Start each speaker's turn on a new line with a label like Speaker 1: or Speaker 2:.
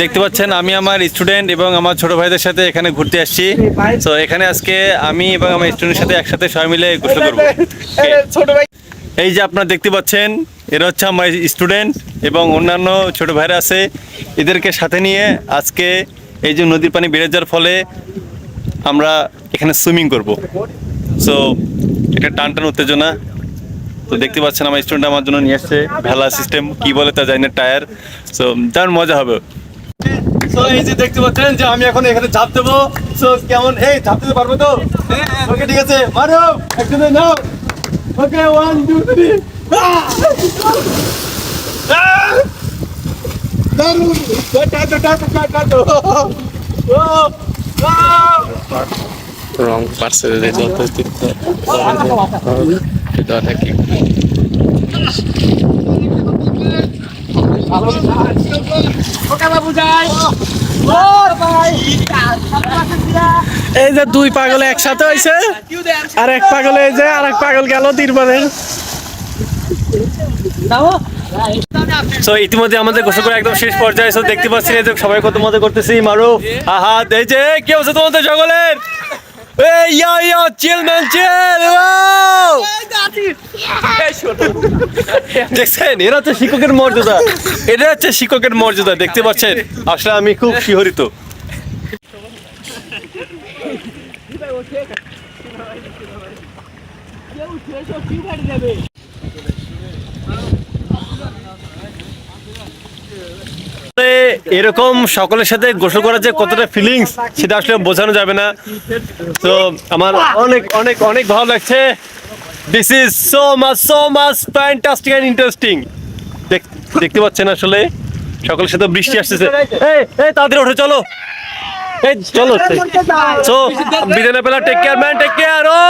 Speaker 1: দেখতে পাচ্ছেন, আমি আমার স্টুডেন্ট এবং আমার ছোট ভাইদের সাথে এখানে ঘুরতে আসছি। তো এখানে আজকে আমি এবং আমার স্টুডেন্টের সাথে একসাথে সবাই মিলে গোসল করব। এই যে আপনারা দেখতে পাচ্ছেন, এরা হচ্ছে আমার স্টুডেন্ট এবং অন্যান্য ছোট ভাইরা আছে। এদেরকে সাথে নিয়ে আজকে এই যে নদীর পানি বেড়ে যাওয়ার ফলে আমরা এখানে সুইমিং করব। সো এটা টান টান উত্তেজনা। তো দেখতে পাচ্ছেন আমার স্টুডেন্ট আমার জন্য নিয়ে আসছে, ভেলা সিস্টেম কি বলে তা জানি না টায়ার সো দারুণ মজা হবে। সো এই যে দেখতে পাচ্ছেন যে আমি এখন এখানে ঝাঁপ দেবো। সো কেমন? এই, ঝাঁপ দিতে পারব তো? ওকে ঠিক আছে। মারো! একজনে নাও! Okay one two three
Speaker 2: wrong এটা নাকি
Speaker 3: এই যে দুই পাগল একসাথে হয়েছে আর এক পাগল এই যে আর এক পাগল গেল তীরবারে
Speaker 1: সো ইতিমধ্যে আমাদের গোসল করে একদম শেষ পর্যায়ে দেখতে পাচ্ছি সবাই কত মজা করতেছি মারো আহা এই যে, কি অবস্থা তোমাদের সকলের এই ইয়া ইয়া চিল ম্যান চিল দেখছেন? এরা হচ্ছে শিক্ষকের মর্যাদা। এটা হচ্ছে শিক্ষকের মর্যাদা দেখতে পাচ্ছেন? আসলে আমি খুব শিহরিত। আসলে এরকম সকলের সাথে গোসল করার যে কতটা ফিলিংস সেটা আসলে বোঝানো যাবে না। তো আমার অনেক অনেক অনেক ভালো লাগছে। This is so much so much fantastic and interesting দেখতে পাচ্ছেন আসলে, সকলের সাথে বৃষ্টি আসতেছে। এই এই তাদের ওঠে, চলো। এই, চলো। সো বিদায় না পেলা take care man take care ও।